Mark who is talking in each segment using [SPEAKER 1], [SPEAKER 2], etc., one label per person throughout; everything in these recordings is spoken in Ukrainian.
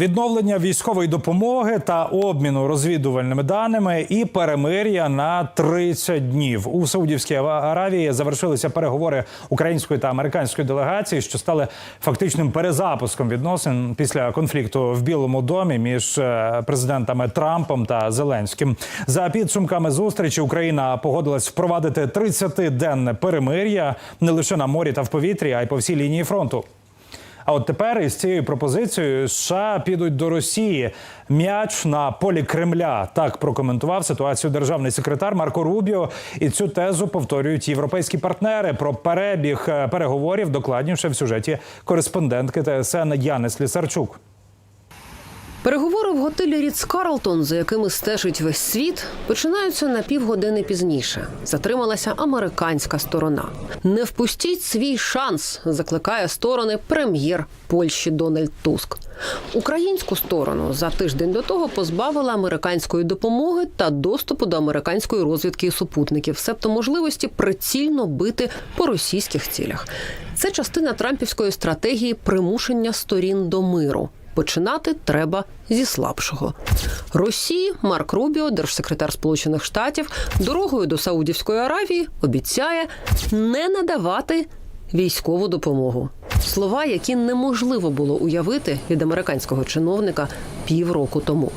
[SPEAKER 1] Відновлення військової допомоги та обміну розвідувальними даними і перемир'я на 30 днів у Саудівській Аравії завершилися переговори української та американської делегації, що стали фактичним перезапуском відносин після конфлікту в Білому домі між е, президентами Трампом та Зеленським. За підсумками зустрічі Україна погодилась впровадити 30-денне перемир'я не лише на морі та в повітрі, а й по всій лінії фронту. А от тепер із цією пропозицією США підуть до Росії. М'яч на полі Кремля так прокоментував ситуацію державний секретар Марко Рубіо. І цю тезу повторюють європейські партнери про перебіг е, переговорів. Докладніше в сюжеті кореспондентки ТСН Яни Слісарчук.
[SPEAKER 2] Переговори в готелі Ріц Карлтон, за якими стежить весь світ, починаються на півгодини пізніше. Затрималася американська сторона. Не впустіть свій шанс, закликає сторони прем'єр Польщі Дональд Туск. Українську сторону за тиждень до того позбавила американської допомоги та доступу до американської розвідки і супутників, себто можливості прицільно бити по російських цілях. Це частина трампівської стратегії примушення сторін до миру. Починати треба зі слабшого. Росії Марк Рубіо, держсекретар Сполучених Штатів, дорогою до Саудівської Аравії обіцяє не надавати військову допомогу. Слова, які неможливо було уявити від американського чиновника півроку тому.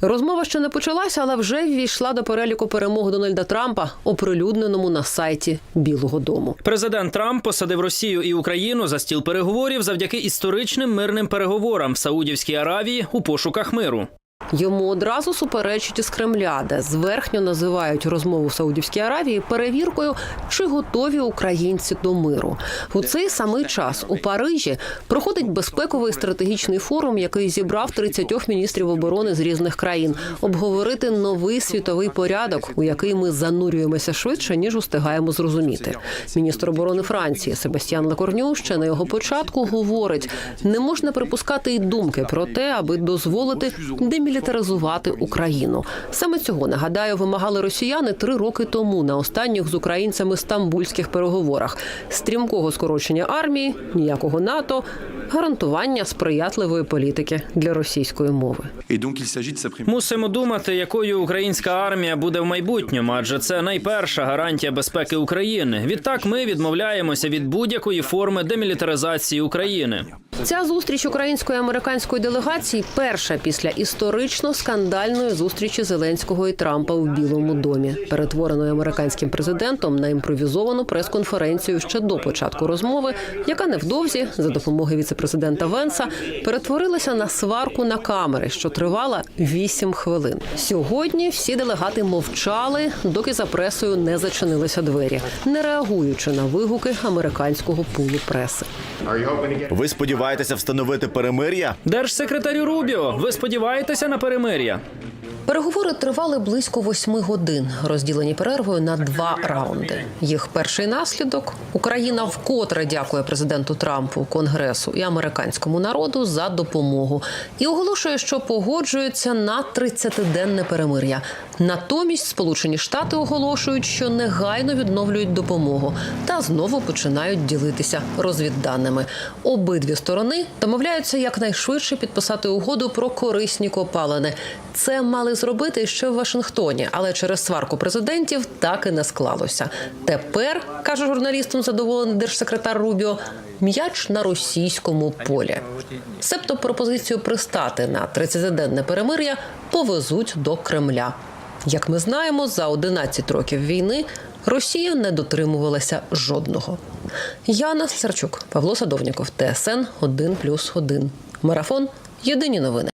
[SPEAKER 2] Розмова ще не почалася, але вже ввійшла до переліку перемог Дональда Трампа, оприлюдненому на сайті Білого Дому.
[SPEAKER 3] Президент Трамп посадив Росію і Україну за стіл переговорів завдяки історичним мирним переговорам в Саудівській Аравії у пошуках миру.
[SPEAKER 2] Йому одразу суперечить із Кремля, де зверхньо називають розмову в Саудівській Аравії перевіркою, чи готові українці до миру. У цей самий час у Парижі проходить безпековий стратегічний форум, який зібрав 30 міністрів оборони з різних країн, обговорити новий світовий порядок, у який ми занурюємося швидше ніж устигаємо зрозуміти. Міністр оборони Франції Себастьян Лекорню ще на його початку говорить: не можна припускати й думки про те, аби дозволити демілітаризувати Україну. Саме цього нагадаю, вимагали росіяни три роки тому на останніх з українцями стамбульських переговорах. Стрімкого скорочення армії, ніякого НАТО, гарантування сприятливої політики для російської мови.
[SPEAKER 3] Мусимо думати, якою українська армія буде в майбутньому, адже це найперша гарантія безпеки України. Відтак ми відмовляємося від будь-якої форми демілітаризації України.
[SPEAKER 2] Ця зустріч української і американської делегації перша після історично скандальної зустрічі Зеленського і Трампа у Білому домі, перетвореної американським президентом на імпровізовану прес-конференцію ще до початку розмови, яка невдовзі за допомогою віцепрезидента Венса перетворилася на сварку на камери, що тривала 8 хвилин. Сьогодні всі делегати мовчали, доки за пресою не зачинилися двері, не реагуючи на вигуки американського пулу преси.
[SPEAKER 4] Ви сподіваєтеся встановити перемир'я?
[SPEAKER 3] Держсекретарю Рубіо, ви сподіваєтеся на перемир'я?
[SPEAKER 2] Переговори тривали близько восьми годин, розділені перервою на два раунди. Їх перший наслідок Україна вкотре дякує президенту Трампу, Конгресу і американському народу за допомогу і оголошує, що погоджується на 30-денне перемир'я. Натомість Сполучені Штати оголошують, що негайно відновлюють допомогу та знову починають ділитися розвідданими. Обидві сторони домовляються якнайшвидше підписати угоду про корисні копалини. Це мали зробити ще в Вашингтоні, але через сварку президентів так і не склалося. Тепер каже журналістам задоволений держсекретар Рубіо. М'яч на російському полі. Себто пропозицію пристати на 30-денне перемир'я повезуть до Кремля. Як ми знаємо, за 11 років війни Росія не дотримувалася жодного. Яна Сарчук, Павло Садовніков, ТСН 1+,1. Марафон. Єдині новини.